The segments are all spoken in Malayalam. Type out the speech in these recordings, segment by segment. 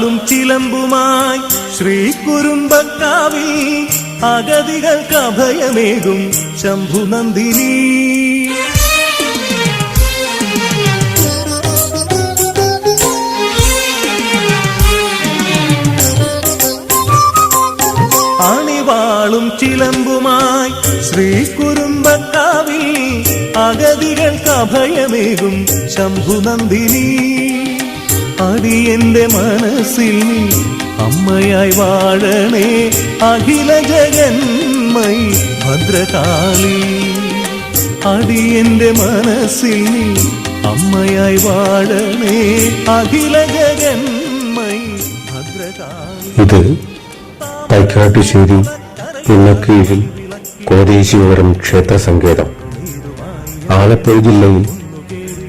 ஆளும் சிலம்புமாய் ஸ்ரீ குறும்பக்காவி அகதிகள் கபயமேகும் சம்பு நந்தினி. அணிவாளும் சிலம்புமாய் ஸ்ரீ குறும்பக்காவி அகதிகள் கபயமேகும் சம்பு நந்தினி. ശംഭുനന്ദിനി എന്റെ മനസ്സിൽ അമ്മയായി വാഴണേ. അഖില ജഗന്മയി ഭദ്രകാളി. അടി എന്റെ മനസ്സിൽ അമ്മയായി വാഴണേ. അഖില ജഗന്മയി ഭദ്രകാളി. ഇത് തൈക്കാട്ടുശ്ശേരി പിന്നക്കീഴിൽ കോടീശ്വരം ക്ഷേത്ര സങ്കേതം ആലപ്പുഴ ജില്ലയിൽ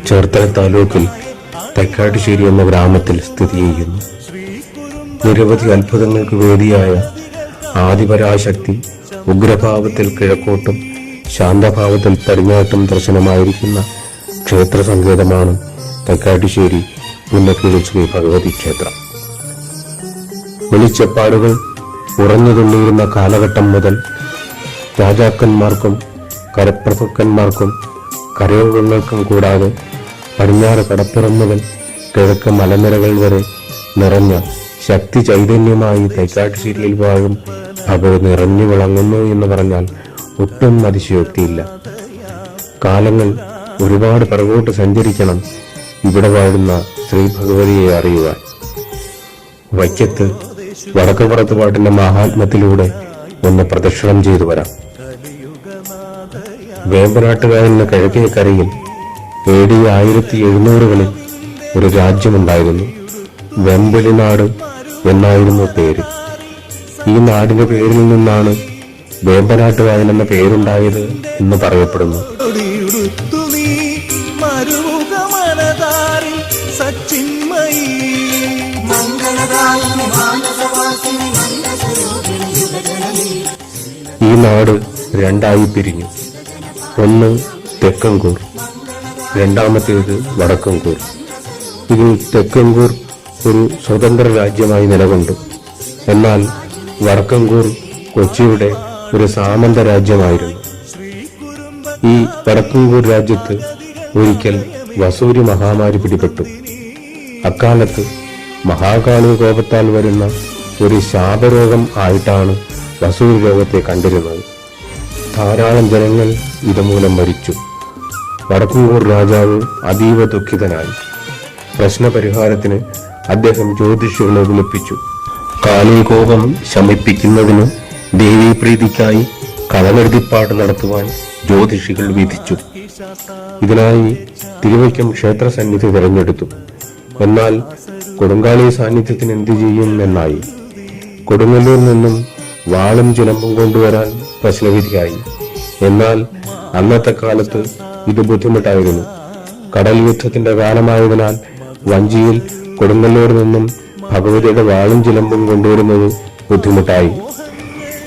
ചേർത്തല താലൂക്കിൽ തൈക്കാട്ടുശ്ശേരി എന്ന ഗ്രാമത്തിൽ സ്ഥിതി ചെയ്യുന്നു. നിരവധി അത്ഭുതങ്ങൾക്ക് വേദിയായ ആദിപരാശക്തി ഉഗ്രഭാവത്തിൽ കിഴക്കോട്ടും ശാന്തഭാവത്തിൽ പടിഞ്ഞാട്ടും ദർശനമായിരിക്കുന്ന ക്ഷേത്ര സങ്കേതമാണ് തെക്കാട്ടുശ്ശേരി പുന്നക്കീഴ് ശ്രീ ഭഗവതി ക്ഷേത്രം. വെളിച്ചപ്പാടുകൾ ഉറഞ്ഞുതുള്ളിയിരുന്ന കാലഘട്ടം മുതൽ രാജാക്കന്മാർക്കും കരപ്രഭുക്കന്മാർക്കും കരയോഗങ്ങൾക്കും കൂടാതെ പടിഞ്ഞാറ് കടപ്പുറം മുതൽ കിഴക്ക് മലനിരകൾ വരെ നിറഞ്ഞ ശക്തി ചൈതന്യമായി തൈക്കാട്ടുശേരിയിൽ ഭാഗം ഭഗവത് നിറഞ്ഞു വിളങ്ങുന്നു എന്ന് പറഞ്ഞാൽ ഒട്ടും അതിശയോക്തിയില്ല. കാലങ്ങൾ ഒരുപാട് പിറകോട്ട് സഞ്ചരിക്കണം ഇവിടെ വാഴുന്ന ശ്രീ ഭഗവതിയെ അറിയുവാൻ. വൈക്കത്ത് വടക്കുപുറത്ത് പാട്ടിന്റെ മഹാത്മ്യത്തിലൂടെ ഒന്ന് പ്രദക്ഷിണം ചെയ്തു വരാം. വേമ്പനാട്ടുകാരന് കിഴക്കേ കരയിൽ എ ഡി ആയിരത്തി എഴുന്നൂറുകളിൽ ഒരു രാജ്യമുണ്ടായിരുന്നു. വെമ്പലിനാട് എന്നായിരുന്നു പേര്. ഈ നാടിന്റെ പേരിൽ നിന്നാണ് വേമ്പനാട്ടുകാരൻ എന്ന പേരുണ്ടായത് എന്ന് പറയപ്പെടുന്നു. ഈ നാട് രണ്ടായി പിരിഞ്ഞു. ഒന്ന് തെക്കങ്കൂർ രണ്ടാമത്തേത് വടക്കംകൂർ. ഇതിൽ തെക്കംകൂർ ഒരു സ്വതന്ത്ര രാജ്യമായി നിലകൊണ്ടു. എന്നാൽ വടക്കംകൂർ കൊച്ചിയുടെ ഒരു സാമന്ത രാജ്യമായിരുന്നു. ഈ വടക്കംകൂർ രാജ്യത്ത് ഒരിക്കൽ വസൂരി മഹാമാരി പിടിപെട്ടു. അക്കാലത്ത് മഹാകാളി കോപത്താൽ വരുന്ന ഒരു ശാപരോഗം ആയിട്ടാണ് വസൂരി രോഗത്തെ കണ്ടിരുന്നത്. ധാരാളം ജനങ്ങൾ ഇതുമൂലം മരിച്ചു. വടക്കൂർ രാജാവ് അതീവ ദുഃഖിതനായി. പ്രശ്നപരിഹാരത്തിന് അദ്ദേഹം ജ്യോതിഷികളെ വിളിപ്പിച്ചു. കോപം ശമിപ്പിക്കുന്നതിന് ദേവീപ്രീതിക്കായി കളമെഴുതിപ്പാട്ട് നടത്തുവാൻ ജ്യോതിഷികൾ വിധിച്ചു. ഇതിനായി തിരുവയ്ക്കം ക്ഷേത്ര സന്നിധി തിരഞ്ഞെടുത്തു. എന്നാൽ കൊടുങ്കാളി സാന്നിധ്യത്തിന് എന്തു ചെയ്യും എന്നായി. കൊടുങ്ങല്ലൂർ നിന്നും വാളും ചിലമ്പും കൊണ്ടുവരാൻ പ്രശ്നവിധിയായി. എന്നാൽ അന്നത്തെ കാലത്ത് ഇത് ബുദ്ധിമുട്ടായിരുന്നു. കടൽ യുദ്ധത്തിന്റെ കാലമായതിനാൽ വഞ്ചിയിൽ കൊടുങ്ങല്ലൂർ നിന്നും ഭഗവതിയുടെ വാളും ചിലമ്പും കൊണ്ടുവരുന്നത് ബുദ്ധിമുട്ടായി.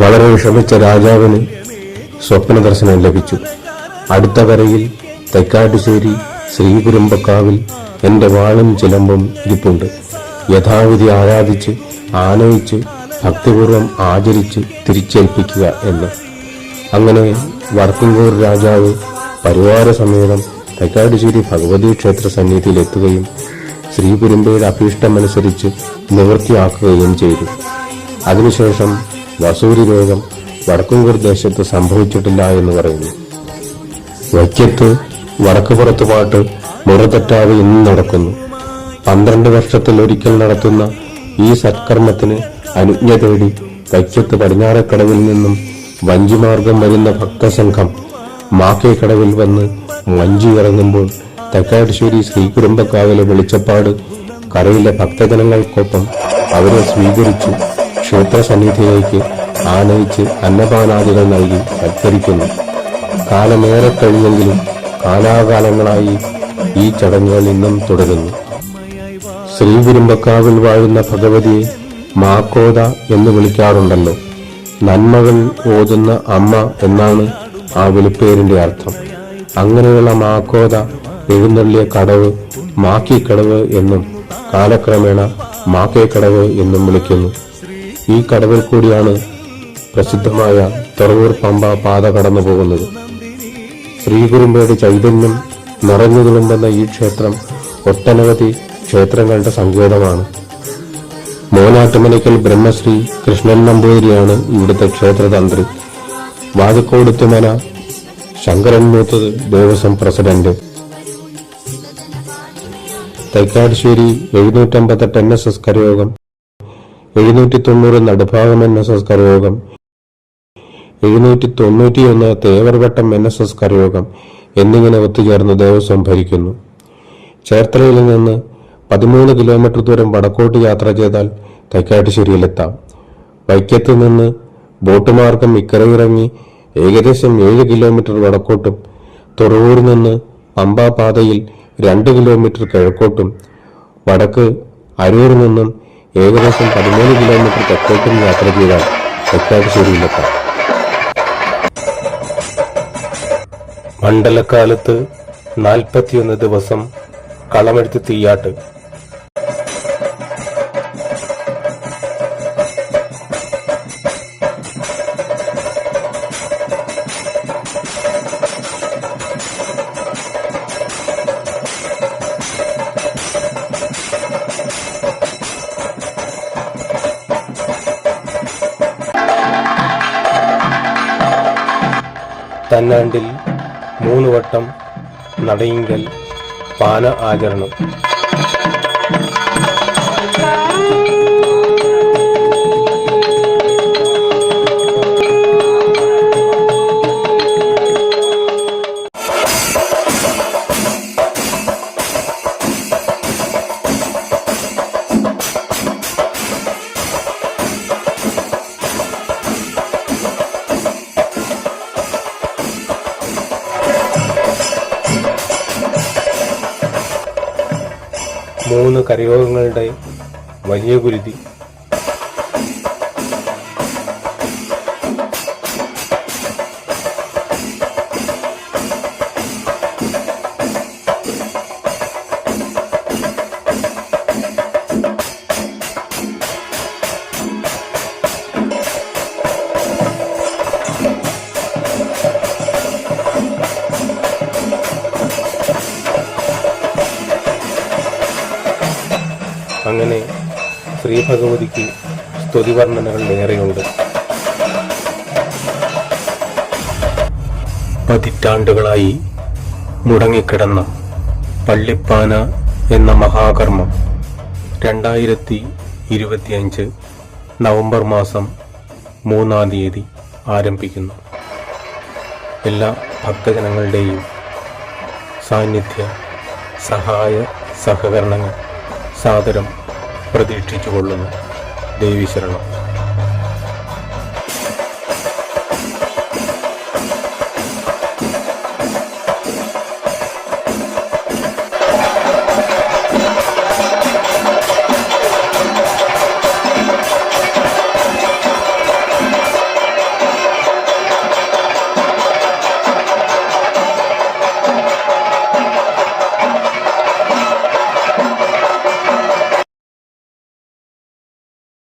വളരെ വിഷമിച്ച രാജാവിന് സ്വപ്ന ദർശനം ലഭിച്ചു. അടുത്ത കരയിൽ തെക്കാട്ടുശ്ശേരി ശ്രീകുരുമ്പക്കാവിൽ എന്റെ വാളും ചിലമ്പും ഇരിപ്പുണ്ട്. യഥാവിധി ആരാധിച്ച് ആനയിച്ച് ഭക്തിപൂർവം ആചരിച്ച് തിരിച്ചേൽപ്പിക്കുക എന്ന്. അങ്ങനെ വർക്കുംകൂർ രാജാവ് പരിവാര സമേതം തെക്കാട്ടുശ്ശേരി ഭഗവതി ക്ഷേത്ര സന്നിധിയിൽ എത്തുകയും ശ്രീകുരുമ്പയുടെ അഭീഷ്ടമനുസരിച്ച് നിവൃത്തിയാക്കുകയും ചെയ്തു. അതിനുശേഷം വസൂരി രോഗം വടക്കുംകൂർ ദേശത്ത് സംഭവിച്ചിട്ടില്ല എന്ന് പറയുന്നു. വൈക്കത്ത് വടക്കുപുറത്ത് പാട്ട് മുറതെറ്റാതെ ഇന്നും നടക്കുന്നു. പന്ത്രണ്ട് വർഷത്തിൽ ഒരിക്കൽ നടത്തുന്ന ഈ സത്കർമ്മത്തിന് അനുജ്ഞ തേടി വൈക്കത്ത് പടിഞ്ഞാറക്കടവിൽ നിന്നും വഞ്ചിമാർഗം വരുന്ന ഭക്തസംഘം മാക്കേക്കടവിൽ വന്ന് വഞ്ചി ഇറങ്ങുമ്പോൾ തെക്കാട്ടുശ്ശേരി ശ്രീകുരുമ്പക്കാവിലെ വെളിച്ചപ്പാട് കരയിലെ ഭക്തജനങ്ങൾക്കൊപ്പം അവരെ സ്വീകരിച്ചു ക്ഷേത്ര സന്നിധിയിലേക്ക് ആനയിച്ച് അന്നപാനാദികൾ നൽകി സത്കരിക്കുന്നു കാലമേറെ കഴിഞ്ഞെങ്കിലും കാലാകാലങ്ങളായി ഈ ചടങ്ങുകൾ ഇന്നും തുടരുന്നു. ശ്രീകുരുമ്പക്കാവിൽ വാഴുന്ന ഭഗവതിയെ മാക്കോത എന്ന് വിളിക്കാറുണ്ടല്ലോ. നന്മകൾ ഓതുന്ന അമ്മ എന്നാണ് ആ വിളിപ്പേരിന്റെ അർത്ഥം. അങ്ങനെയുള്ള മാക്കോത എഴുന്നള്ളിയ കടവ് മാക്കിക്കടവ് എന്നും കാലക്രമേണ മാക്കേക്കടവ് എന്നും വിളിക്കുന്നു. ഈ കടവിൽ കൂടിയാണ് പ്രസിദ്ധമായ തുറവൂർ പമ്പ പാത കടന്നു പോകുന്നത്. ശ്രീകുരുമ്പയുടെ ചൈതന്യം നിറഞ്ഞു തുളുമ്പുന്ന ഈ ക്ഷേത്രം ഒട്ടനവധി ക്ഷേത്രങ്ങളുടെ സങ്കേതമാണ്. മോനാട്ടുമലയ്ക്കൽ ബ്രഹ്മശ്രീ കൃഷ്ണൻ നമ്പൂതിരിയാണ് ഇവിടുത്തെ ക്ഷേത്രതന്ത്രി. വാതിക്കോടുത്തുമന ശങ്കരൻ മൂത്തത് ദേവസ്വം പ്രസിഡന്റ്. തൈക്കാട്ശ്ശേരി എഴുന്നൂറ്റമ്പത്തെട്ട് എൻ എസ് എസ് കരയോഗം. എഴുന്നൂറ്റി തൊണ്ണൂറ് നടുഭാഗം എൻ എസ് എസ് കരയോഗം. എഴുന്നൂറ്റി തൊണ്ണൂറ്റിയൊന്ന് തേവർവട്ടം എൻ എസ് എസ് കരയോഗം എന്നിങ്ങനെ ഒത്തുചേർന്ന് ദേവസ്വം ഭരിക്കുന്നു. ചേർത്തലയിൽ നിന്ന് പതിമൂന്ന് കിലോമീറ്റർ ദൂരം വടക്കോട്ട് യാത്ര ചെയ്താൽ തൈക്കാട്ടുശ്ശേരിയിലെത്താം. വൈക്കത്ത് നിന്ന് ബോട്ട് മാർഗം ഇക്കരയിറങ്ങി ഏകദേശം ഏഴ് കിലോമീറ്റർ വടക്കോട്ടും തുറവൂരിൽ നിന്ന് പമ്പാപാതയിൽ രണ്ട് കിലോമീറ്റർ കിഴക്കോട്ടും വടക്ക് അരൂരിൽ നിന്നും ഏകദേശം പതിമൂന്ന് കിലോമീറ്റർ തെക്കോട്ടും യാത്ര ചെയ്താൽ തൈക്കാട്ടുശ്ശേരിയിലെത്താം. മണ്ഡലക്കാലത്ത് നാൽപ്പത്തിയൊന്ന് ദിവസം കളമെടുത്ത് തീയാട്ട്. തന്നാണ്ടിൽ മൂന്ന് വട്ടം നടയിങ്കൽ പാന ആചരണം. മൂന്ന് കരയോഗങ്ങളുടെ വലിയ ഗുരുതി. അങ്ങനെ ശ്രീ ഭഗവതിക്ക് സ്തുതിവർണനകൾ ഏറെയുണ്ട്. പതിറ്റാണ്ടുകളായി മുടങ്ങിക്കിടന്ന പള്ളിപ്പാന എന്ന മഹാകർമ്മം രണ്ടായിരത്തി ഇരുപത്തിയഞ്ച് നവംബർ മാസം മൂന്നാം തീയതി ആരംഭിക്കുന്നു. എല്ലാ ഭക്തജനങ്ങളുടെയും സാന്നിധ്യ സഹായ സഹകരണങ്ങൾ സാദരം പ്രതീക്ഷിച്ചുകൊള്ളുന്നു. ദേവീശരണം